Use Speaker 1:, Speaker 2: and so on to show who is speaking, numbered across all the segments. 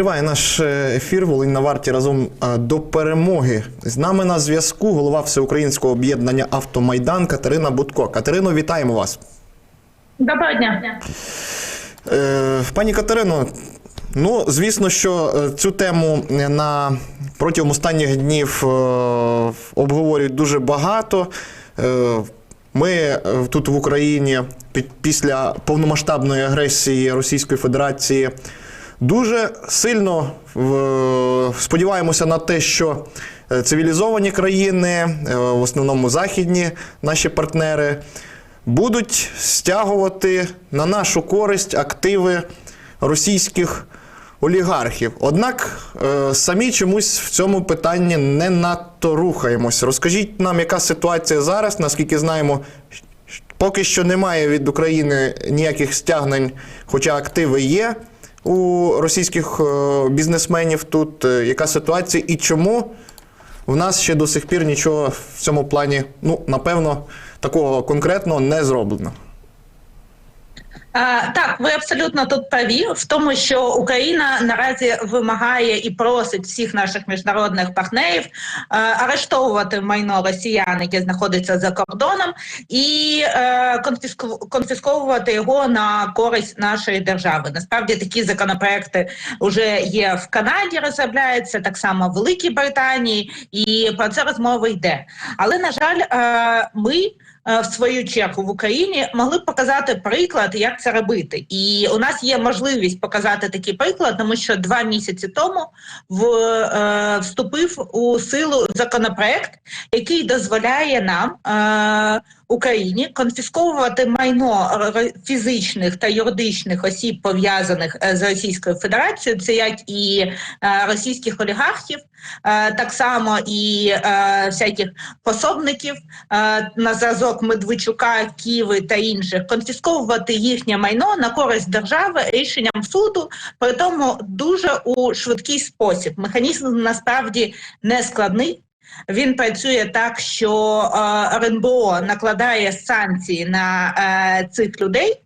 Speaker 1: Триває наш е, ефір Волинь на варті разом е, до перемоги. З нами на зв'язку голова Всеукраїнського об'єднання Автомайдан Катерина Будко. Катерино, вітаємо вас.
Speaker 2: Доброго дня.
Speaker 1: Е, Пані Катерино, ну звісно, що цю тему на протягом останніх днів обговорюють дуже багато. Ми тут в Україні після повномасштабної агресії Російської Федерації дуже сильно сподіваємося на те, що е, цивілізовані країни, е, в основному західні наші партнери, будуть стягувати на нашу користь активи російських олігархів. Однак е, самі чомусь в цьому питанні не надто рухаємось. Розкажіть нам, яка ситуація зараз, наскільки знаємо, поки що немає від України ніяких стягнень, хоча активи є у російських е, бізнесменів тут. Е, Яка ситуація і чому в нас ще до сих пір нічого в цьому плані, ну, напевно, такого конкретного не зроблено?
Speaker 2: Так, ви абсолютно тут праві в тому, що Україна наразі вимагає і просить всіх наших міжнародних партнерів арештовувати майно росіян, яке знаходиться за кордоном, і е, конфісковувати його на користь нашої держави. Насправді такі законопроекти вже є в Канаді, розробляються так само в Великій Британії, і про це розмова йде. Але на жаль, е, ми в свою чергу в Україні могли б показати приклад, як це робити. І у нас є можливість показати такий приклад, тому що два місяці тому в, е, вступив у силу законопроект, який дозволяє нам. Е, Україні конфісковувати майно фізичних та юридичних осіб пов'язаних е, з Російською Федерацією, це як і е, російських олігархів, е, так само і е, всяких пособників е, на зразок Медведчука, Ківи та інших, конфісковувати їхнє майно на користь держави рішенням суду, при тому дуже у швидкий спосіб. Механізм насправді не складний. Він працює так, що е, РНБО накладає санкції на е, цих людей.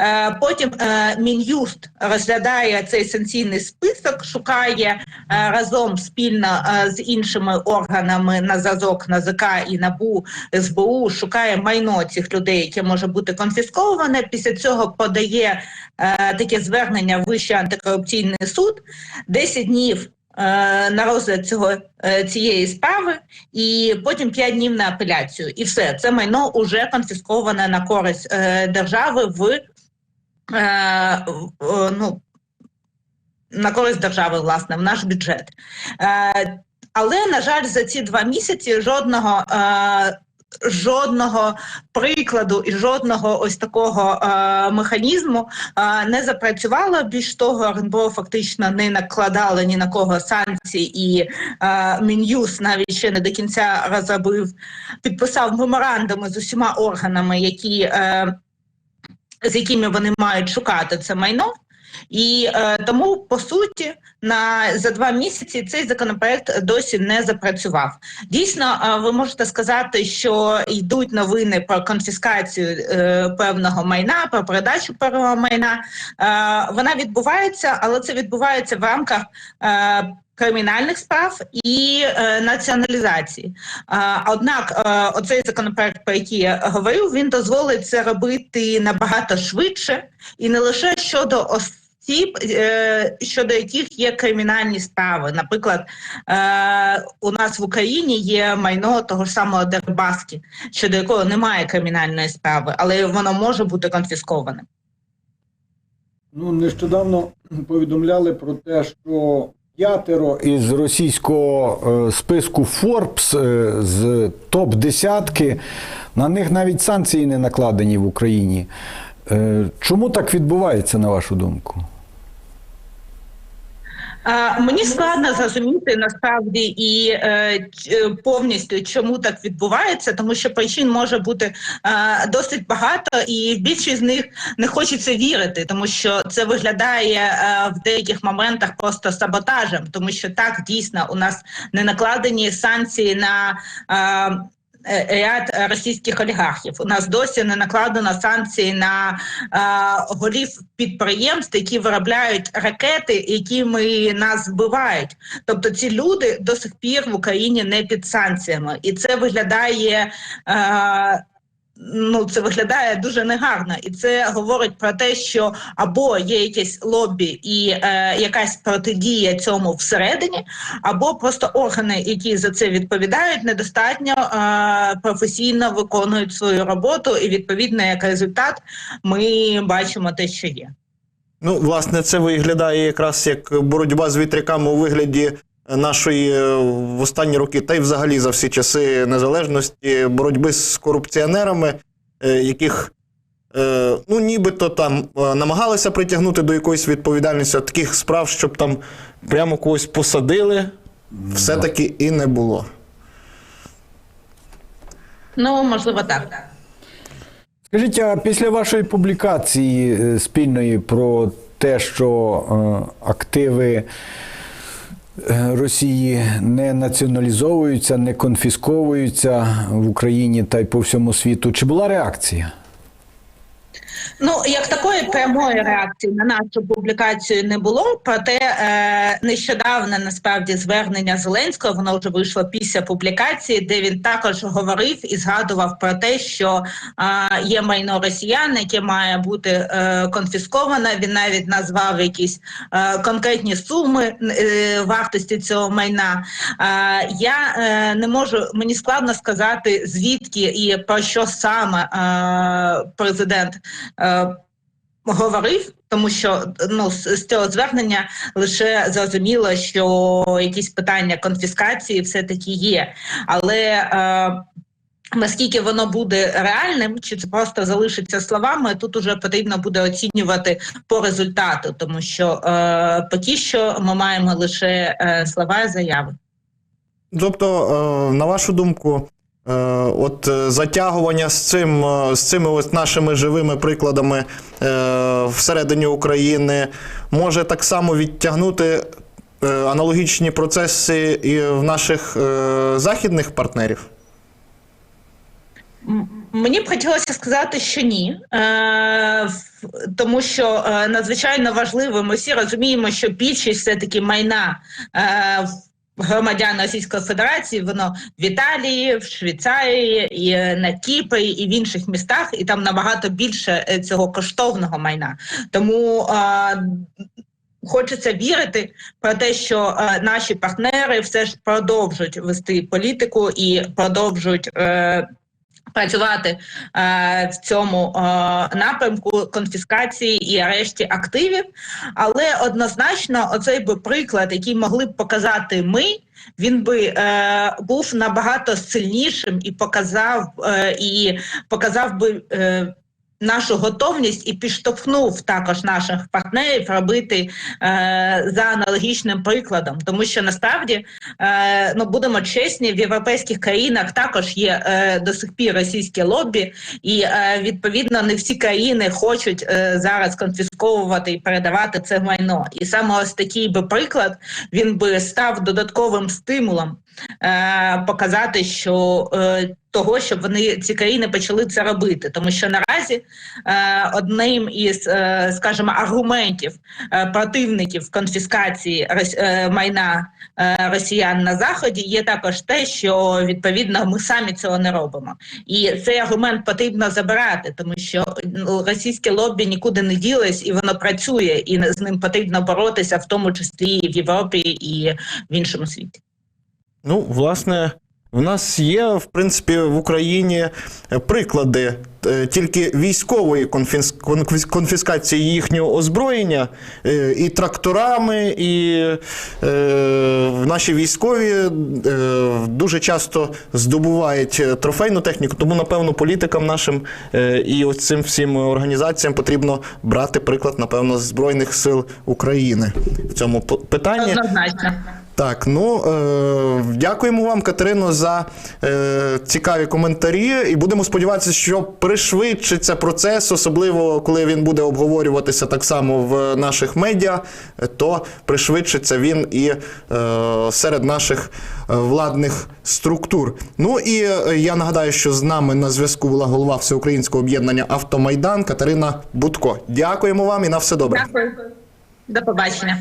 Speaker 2: Е, Потім е, мін'юст розглядає цей санкційний список, шукає е, разом спільно з іншими органами на зразок НАЗК і НАБУ СБУ, шукає майно цих людей, яке може бути конфісковане. Після цього подає таке звернення в Вищий антикорупційний суд. 10 днів на розгляд цього цієї справи, і потім 5 днів на апеляцію. І все це майно вже конфісковане на користь держави в е, ну, на користь держави, власне, в наш бюджет. Е, але, на жаль, за ці два місяці жодного. Е, Жодного прикладу і жодного ось такого е, механізму е, не запрацювало. Більш того, РНБО фактично не накладали ні на кого санкції, і е, Мін'юс навіть ще не до кінця розробив, підписав меморандуми з усіма органами, які е, з якими вони мають шукати це майно. І е, тому по суті на за два місяці цей законопроект досі не запрацював. Дійсно, е, ви можете сказати, що йдуть новини про конфіскацію е, певного майна, про передачу певного майна. Е, вона відбувається, але це відбувається в рамках. Е, Кримінальних справ і е, націоналізації. А, однак, е, оцей законопроект, про який я говорю, він дозволить це робити набагато швидше і не лише щодо осіб, е, щодо яких є кримінальні справи. Наприклад, е, у нас в Україні є майно того ж самого Дербаски, щодо якого немає кримінальної справи, але воно може бути конфісковане.
Speaker 3: Ну, нещодавно повідомляли про те, що п'ятеро із російського е, списку е, з топ десятки на них навіть санкції не накладені в Україні. Чому так відбувається, на вашу думку?
Speaker 2: Мені складно зрозуміти насправді і е, е, повністю чому так відбувається, тому що причин може бути досить багато, і в більшість з них не хочеться вірити, тому що це виглядає е, в деяких моментах просто саботажем, тому що так дійсно у нас не накладені санкції на. Е, ряд російських олігархів. У нас досі не накладено санкції на е, голів підприємств, які виробляють ракети, якими нас збивають. Тобто ці люди до сих пір в Україні не під санкціями, і це виглядає. Е, Ну, це виглядає дуже негарно, і це говорить про те, що або є якесь лобі і е, якась протидія цьому всередині, або просто органи, які за це відповідають, недостатньо е, професійно виконують свою роботу, і відповідно як результат ми бачимо те, що є.
Speaker 1: Ну, власне, це виглядає якраз як боротьба з вітряками у вигляді нашої е, в останні роки, та й взагалі за всі часи незалежності, боротьби з корупціонерами, е, яких е, ну, нібито там намагалися притягнути до якоїсь відповідальності От таких справ, щоб там прямо когось посадили, все-таки і не було.
Speaker 2: Ну можливо, так.
Speaker 3: Скажіть, а після вашої публікації спільної про те, що е, активи Росії не націоналізовуються, не конфісковуються в Україні та й по всьому світу, чи була реакція?
Speaker 2: Ну як такої прямої реакції на нашу публікацію не було. Проте е, нещодавно насправді звернення Зеленського воно вже вийшло після публікації, де він також говорив і згадував про те, що е, є майно росіян, яке має бути е, конфісковане. Він навіть назвав якісь е, конкретні суми е, вартості цього майна. Е, я е, не можу, мені складно сказати звідки і про що саме е, президент. Е, Говорив, тому що ну з, цього звернення лише зрозуміло, що якісь питання конфіскації все таки є, але е, наскільки воно буде реальним, чи це просто залишиться словами, тут уже потрібно буде оцінювати по результату, тому що е, поки що ми маємо лише е, слова і заяви.
Speaker 1: Тобто, е, на вашу думку, от е, затягування з цим е, з цими ось нашими живими прикладами е, всередині України може так само відтягнути е, аналогічні процеси і в наших е, західних партнерів?
Speaker 2: Мені б хотілося сказати, що ні, е, тому що е, надзвичайно важливо, ми всі розуміємо, що більшість все таки майна е, громадян Російської Федерації, воно в Італії, в Швейцарії, і е, на Кіпрі, і в інших містах, і там набагато більше е, цього коштовного майна. Тому е, Хочеться вірити про те, що е, наші партнери все ж продовжують вести політику і продовжують е, працювати е, в цьому е, напрямку конфіскації і арешті активів. Але однозначно, оцей би приклад, який могли б показати ми. Він би е, був набагато сильнішим і показав е, і показав би е, нашу готовність і підштовхнув також наших партнерів робити е, за аналогічним прикладом, тому що насправді е, ну будемо чесні, в європейських країнах також є е, до сих пір російське лобі, і е, відповідно не всі країни хочуть е, зараз конфісковувати і передавати це майно. І саме ось такий би приклад він би став додатковим стимулом показати, що е, того, щоб вони ці країни почали це робити, тому що наразі е, одним із, е, скажімо, аргументів е, противників конфіскації рос, е, майна е, росіян на заході є також те, що відповідно ми самі цього не робимо, і цей аргумент потрібно забирати, тому що ну, російське лобі нікуди не ділось і воно працює, і з ним потрібно боротися, в тому числі і в Європі і в іншому світі.
Speaker 1: Ну, власне, в нас є, в принципі, в Україні приклади е, тільки військової конфіс- конфіс- конфіскації їхнього озброєння е, і тракторами, і е, наші військові дуже часто здобувають трофейну техніку, тому, напевно, політикам нашим і ось цим всім організаціям потрібно брати приклад, напевно, Збройних сил України в цьому питанні. Так, ну е, дякуємо вам, Катерино, за е, цікаві коментарі, і будемо сподіватися, що пришвидшиться процес, особливо коли він буде обговорюватися так само в наших медіа, то пришвидшиться він і е, серед наших е, владних структур. Ну і е, я нагадаю, що з нами на зв'язку була голова Всеукраїнського об'єднання Автомайдан Катерина Будко. Дякуємо вам і на все добре.
Speaker 2: Дякую. До побачення.